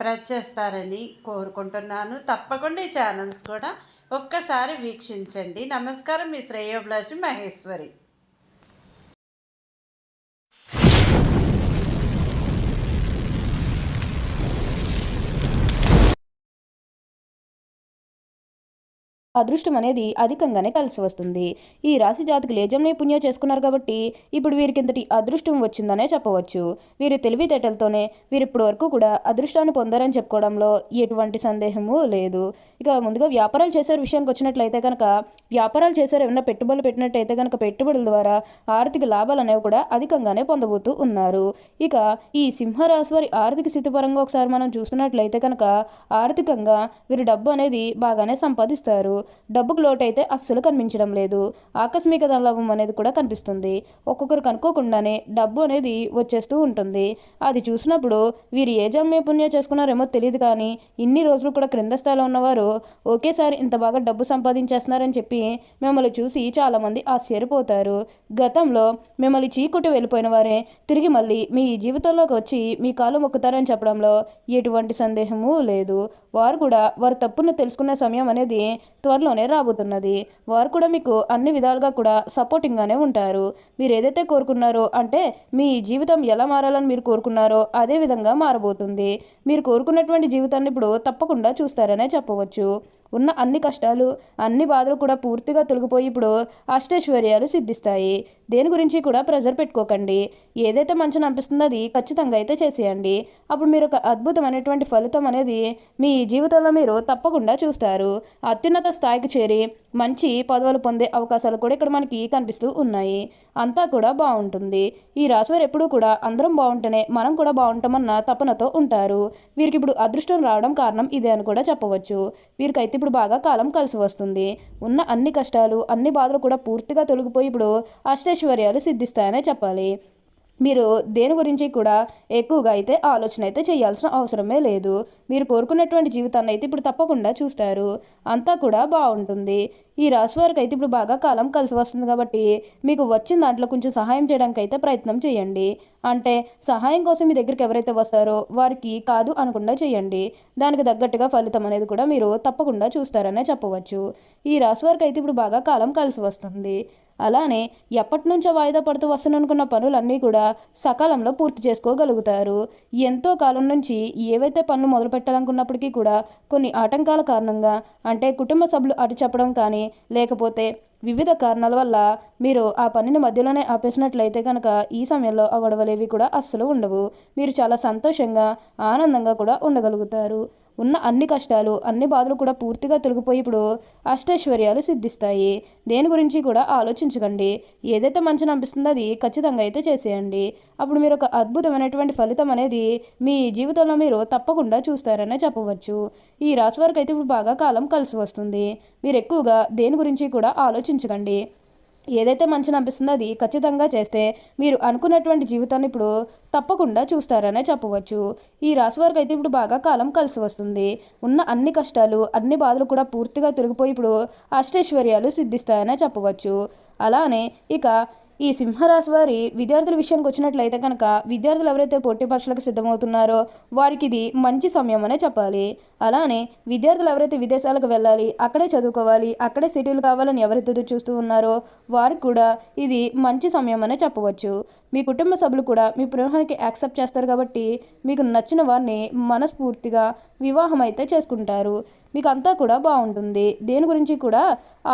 Press చేస్తారని కోరుకుంటున్నాను. తప్పకుండా ఈ ఛానల్స్ కూడా ఒక్కసారి వీక్షించండి. నమస్కారం మీ శ్రేయోభిలాషి మహేశ్వరి. అదృష్టం అనేది అధికంగానే కలిసి వస్తుంది. ఈ రాశి జాతికి లేజంనే పుణ్యం చేసుకున్నారు కాబట్టి ఇప్పుడు వీరికి ఇంతటి అదృష్టం వచ్చిందనే చెప్పవచ్చు. వీరి తెలివితేటలతోనే వీరు ఇప్పటి వరకు కూడా అదృష్టాన్ని పొందారని చెప్పుకోవడంలో ఎటువంటి సందేహము లేదు. ఇక ముందుగా వ్యాపారాలు చేసే విషయానికి వచ్చినట్లయితే కనుక వ్యాపారాలు చేశారు ఏమైనా పెట్టుబడులు పెట్టినట్టయితే కనుక పెట్టుబడుల ద్వారా ఆర్థిక లాభాలు అనేవి కూడా అధికంగానే పొందబోతూ ఉన్నారు. ఇక ఈ సింహరాశి వారి ఆర్థిక స్థితి పరంగా ఒకసారి మనం చూస్తున్నట్లయితే కనుక ఆర్థికంగా వీరి డబ్బు అనేది బాగానే సంపాదిస్తారు. డబ్బుకు లోటు అయితే అస్సలు కనిపించడం లేదు. ఆకస్మిక ధనలాభం అనేది కూడా కనిపిస్తుంది. ఒక్కొక్కరు కనుక్కోకుండానే డబ్బు అనేది వచ్చేస్తూ ఉంటుంది. అది చూసినప్పుడు వీరు ఏ జన్మే పుణ్యం చేసుకున్నారేమో తెలియదు కానీ ఇన్ని రోజులు కూడా క్రింద స్థాయిలో ఉన్నవారు ఒకేసారి ఇంత బాగా డబ్బు సంపాదించేస్తున్నారని చెప్పి మిమ్మల్ని చూసి చాలామంది ఆశ్చర్యపోతారు. గతంలో మిమ్మల్ని చీకుట్టి వెళ్ళిపోయిన వారే తిరిగి మళ్ళీ మీ జీవితంలోకి వచ్చి మీ కాలు మొక్కుతారని చెప్పడంలో ఎటువంటి సందేహము లేదు. వారు కూడా వారు తప్పును తెలుసుకునే సమయం అనేది త్వరలోనే రాబోతున్నది. వారు కూడా మీకు అన్ని విధాలుగా కూడా సపోర్టింగ్గానే ఉంటారు. మీరు ఏదైతే కోరుకున్నారో అంటే మీ జీవితం ఎలా మారాలని మీరు కోరుకున్నారో అదే విధంగా మారబోతుంది. మీరు కోరుకున్నటువంటి జీవితాన్ని ఇప్పుడు తప్పకుండా చూస్తారనే చెప్పవచ్చు. ఉన్న అన్ని కష్టాలు అన్ని బాధలు కూడా పూర్తిగా తొలగిపోయి ఇప్పుడు అష్టైశ్వర్యాలు సిద్ధిస్తాయి. దేని గురించి కూడా ప్రెజర్ పెట్టుకోకండి. ఏదైతే మంచిని అనిపిస్తుందో అది ఖచ్చితంగా అయితే చేసేయండి. అప్పుడు మీరు ఒక అద్భుతమైనటువంటి ఫలితం అనేది మీ జీవితంలో మీరు తప్పకుండా చూస్తారు. అత్యున్నత స్థాయికి చేరి మంచి పదవులు పొందే అవకాశాలు కూడా ఇక్కడ మనకి కనిపిస్తూ ఉన్నాయి. అంతా కూడా బాగుంటుంది. ఈ రాశివారు ఎప్పుడూ కూడా అందరం బాగుంటేనే మనం కూడా బాగుంటామన్న తపనతో ఉంటారు. వీరికి ఇప్పుడు అదృష్టం రావడం కారణం ఇదే అని కూడా చెప్పవచ్చు. వీరికైతే ఇప్పుడు బాగా కాలం కలిసి వస్తుంది. ఉన్న అన్ని కష్టాలు అన్ని బాధలు కూడా పూర్తిగా తొలగిపోయి ఇప్పుడు అష్టైశ్వర్యాలు సిద్ధిస్తాయనే చెప్పాలి. మీరు దేని గురించి కూడా ఎక్కువగా అయితే ఆలోచన అయితే చేయాల్సిన అవసరమే లేదు. మీరు కోరుకున్నటువంటి జీవితాన్ని అయితే ఇప్పుడు తప్పకుండా చూస్తారు. అంతా కూడా బాగుంటుంది. ఈ రాశి వారికి అయితే ఇప్పుడు బాగా కాలం కలిసి వస్తుంది కాబట్టి మీకు వచ్చిన దాంట్లో కొంచెం సహాయం చేయడానికి అయితే ప్రయత్నం చేయండి. అంటే సహాయం కోసం మీ దగ్గరికి ఎవరైతే వస్తారో వారికి కాదు అనకుండా చేయండి. దానికి తగ్గట్టుగా ఫలితం అనేది కూడా మీరు తప్పకుండా చూస్తారనే చెప్పవచ్చు. ఈ రాశి వారికి అయితే ఇప్పుడు బాగా కాలం కలిసి వస్తుంది. అలానే ఎప్పటి నుంచో వాయిదా పడుతూ వస్తున్ననుకున్న పనులన్నీ కూడా సకాలంలో పూర్తి చేసుకోగలుగుతారు. ఎంతో కాలం నుంచి ఏవైతే పనులు మొదలు పెట్టాలనుకున్నప్పటికీ కూడా కొన్ని ఆటంకాల కారణంగా అంటే కుటుంబ సభ్యులు అటు చెప్పడం కానీ లేకపోతే వివిధ కారణాల వల్ల మీరు ఆ పనిని మధ్యలోనే ఆపేసినట్లయితే కనుక ఈ సమయంలో ఆ గొడవలేవి కూడా అస్సలు ఉండవు. మీరు చాలా సంతోషంగా ఆనందంగా కూడా ఉండగలుగుతారు. ఉన్న అన్ని కష్టాలు అన్ని బాధలు కూడా పూర్తిగా తొలగిపోయి ఇప్పుడు అష్టైశ్వర్యాలు సిద్ధిస్తాయి. దేని గురించి కూడా ఆలోచించకండి. ఏదైతే మంచిని అనిపిస్తుందో అది ఖచ్చితంగా అయితే చేసేయండి. అప్పుడు మీరు ఒక అద్భుతమైనటువంటి ఫలితం అనేది మీ జీవితంలో మీరు తప్పకుండా చూస్తారనే చెప్పవచ్చు. ఈ రాశి వారికి అయితే ఇప్పుడు బాగా కాలం కలిసి వస్తుంది. మీరు ఎక్కువగా దేని గురించి కూడా ఆలోచించకండి. ఏదైతే మంచిని అనిపిస్తుందో అది ఖచ్చితంగా చేస్తే మీరు అనుకున్నటువంటి జీవితాన్ని ఇప్పుడు తప్పకుండా చూస్తారనే చెప్పవచ్చు. ఈ రాశి వారికి అయితే ఇప్పుడు బాగా కాలం కలిసి వస్తుంది. ఉన్న అన్ని కష్టాలు అన్ని బాధలు కూడా పూర్తిగా తొలగిపోయి ఇప్పుడు అష్టైశ్వర్యాలు సిద్ధిస్తాయనే చెప్పవచ్చు. అలానే ఇక ఈ సింహరాశి వారి విద్యార్థుల విషయానికి వచ్చినట్లయితే కనుక విద్యార్థులు ఎవరైతే పోటీ పరీక్షలకు సిద్ధమవుతున్నారో వారికి ఇది మంచి సమయం అనే చెప్పాలి. అలానే విద్యార్థులు ఎవరైతే విదేశాలకు వెళ్ళాలి అక్కడే చదువుకోవాలి అక్కడే సిటీలు కావాలని ఎవరైతే చూస్తూ ఉన్నారో వారికి కూడా ఇది మంచి సమయం అనే చెప్పవచ్చు. మీ కుటుంబ సభ్యులు కూడా మీ ప్రేమానికి యాక్సెప్ట్ చేస్తారు కాబట్టి మీకు నచ్చిన వారిని మనస్ఫూర్తిగా వివాహం అయితే చేసుకుంటారు. మీకు అంతా కూడా బాగుంటుంది. దేని గురించి కూడా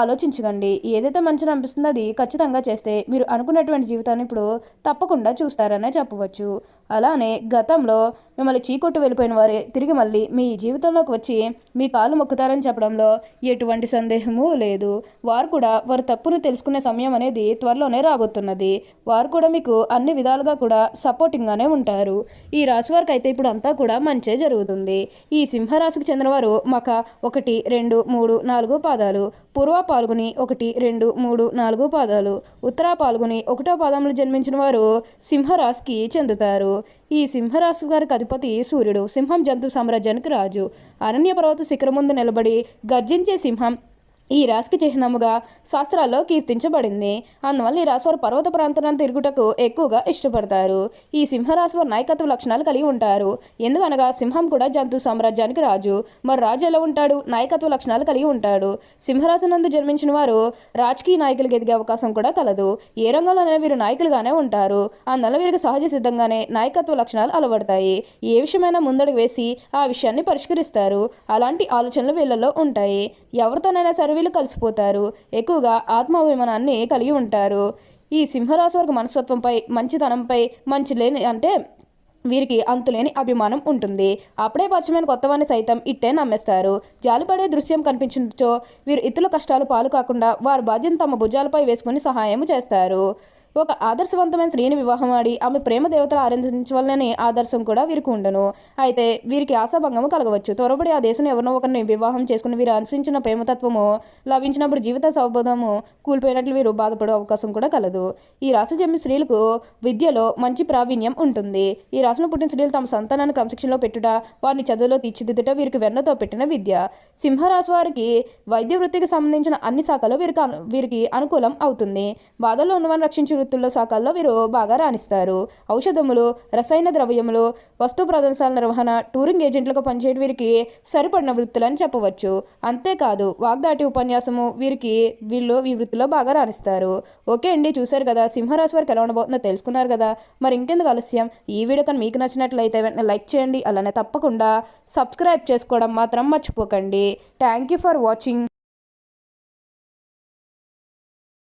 ఆలోచించకండి. ఏదైతే మంచిని అనిపిస్తుందో అది ఖచ్చితంగా చేస్తే మీరు అనుకున్నటువంటి జీవితాన్ని ఇప్పుడు తప్పకుండా చూస్తారనే చెప్పవచ్చు. అలానే గతంలో మిమ్మల్ని చీకొట్టు వెళ్ళిపోయిన వారే తిరిగి మళ్ళీ మీ జీవితంలోకి వచ్చి మీ కాలు మొక్కుతారని చెప్పడంలో ఎటువంటి సందేహము లేదు. వారు కూడా వారు తప్పును తెలుసుకునే సమయం అనేది త్వరలోనే రాబోతున్నది. వారు కూడా మీకు అన్ని విధాలుగా కూడా సపోర్టింగ్గానే ఉంటారు. ఈ రాశి వారికి అయితే ఇప్పుడు అంతా కూడా మంచే జరుగుతుంది. ఈ సింహరాశికి చెందినవారు మక ఒకటి రెండు మూడు నాలుగు పాదాలు పూర్వ పాల్గొని ఒకటి రెండు మూడు నాలుగు పాదాలు ఉత్తర పాల్గొని ఒకటో పాదంలో జన్మించిన వారు సింహరాశికి చెందుతారు. ఈ సింహరాశి గారికి అధిపతి సూర్యుడు సింహం జంతు సామ్రాజ్యానికి రాజు. అరణ్య పర్వత శిఖరం ముందు నిలబడి గర్జించే సింహం ఈ రాశికి చిహ్నముగా శాస్త్రాల్లో కీర్తించబడింది. అందువల్ల ఈ రాశి వారు పర్వత ప్రాంతాలను తిరుగుటకు ఎక్కువగా ఇష్టపడతారు. ఈ సింహరాశి వారు నాయకత్వ లక్షణాలు కలిగి ఉంటారు. ఎందుకనగా సింహం కూడా జంతు సామ్రాజ్యానికి రాజు. మరి రాజు ఎలా ఉంటాడు? నాయకత్వ లక్షణాలు కలిగి ఉంటాడు. సింహరాశి నందు జన్మించిన వారు రాజకీయ నాయకులకు ఎదిగే అవకాశం కూడా కలదు. ఏ రంగంలోనైనా వీరు నాయకులుగానే ఉంటారు. అందువల్ల వీరికి సహజ సిద్ధంగానే నాయకత్వ లక్షణాలు అలవడతాయి. ఏ విషయమైనా ముందడుగు వేసి ఆ విషయాన్ని పరిష్కరిస్తారు. అలాంటి ఆలోచనలు వీళ్ళలో ఉంటాయి. ఎవరితోనైనా సరే వీళ్ళు కలిసిపోతారు. ఎక్కువగా ఆత్మాభిమానాన్ని కలిగి ఉంటారు. ఈ సింహరాశి వారికి మనస్తత్వంపై మంచితనంపై మంచి లేని అంటే వీరికి అంతులేని అభిమానం ఉంటుంది. అప్పుడే పరిచయమైన కొత్తవాన్ని సైతం ఇట్టే నమ్మేస్తారు. జాలిపడే దృశ్యం కనిపించడంతో వీరు ఇతరుల కష్టాలు పాలు కాకుండా వారి బాధ్యతను తమ భుజాలపై వేసుకుని సహాయం చేస్తారు. ఒక ఆదర్శవంతమైన స్త్రీని వివాహం ఆడి ఆమె ప్రేమ దేవతలు ఆరాధించవాలని ఆదర్శం కూడా వీరికి ఉండను. అయితే వీరికి ఆశాభంగము కలగవచ్చు. త్వరపడి ఆ దేశం ఎవరినో ఒకరిని వివాహం చేసుకుని వీరు అనుసరించిన ప్రేమతత్వము లభించినప్పుడు జీవిత సౌబోధము కూలిపోయినట్లు వీరు బాధపడే అవకాశం కూడా కలదు. ఈ రాశి జమ్మి స్త్రీలకు విద్యలో మంచి ప్రావీణ్యం ఉంటుంది. ఈ రాశిలో పుట్టిన స్త్రీలు తమ సంతానాన్ని క్రమశిక్షణలో పెట్టుట వారిని చదువులో తీర్చిదిద్దుట వీరికి వెన్నతో పెట్టిన విద్య. సింహరాశి వారికి వైద్య వృత్తికి సంబంధించిన అన్ని శాఖలు వీరికి వీరికి అనుకూలం అవుతుంది. బాధలో ఉన్నవారిని రక్షించు వృత్తుల్లో శాఖల్లో వీరు బాగా రాణిస్తారు. ఔషధములు రసాయన ద్రవ్యములు వస్తు ప్రదర్శనల నిర్వహణ టూరింగ్ ఏజెంట్లుగా పనిచేయడం వీరికి సరిపడిన వృత్తులని చెప్పవచ్చు. అంతేకాదు వాగ్దాటి ఉపన్యాసము వీరికి వీళ్ళు ఈ వృత్తిలో బాగా రాణిస్తారు. ఓకే అండి చూశారు కదా సింహరాశి వారికి ఎలా ఉండబోతుందో తెలుసుకున్నారు కదా. మరి ఇంకెందుకు ఆలస్యం? ఈ వీడియో కానీ మీకు నచ్చినట్లయితే వెంటనే లైక్ చేయండి అలానే తప్పకుండా సబ్స్క్రైబ్ చేసుకోవడం మాత్రం మర్చిపోకండి. Thank you for watching.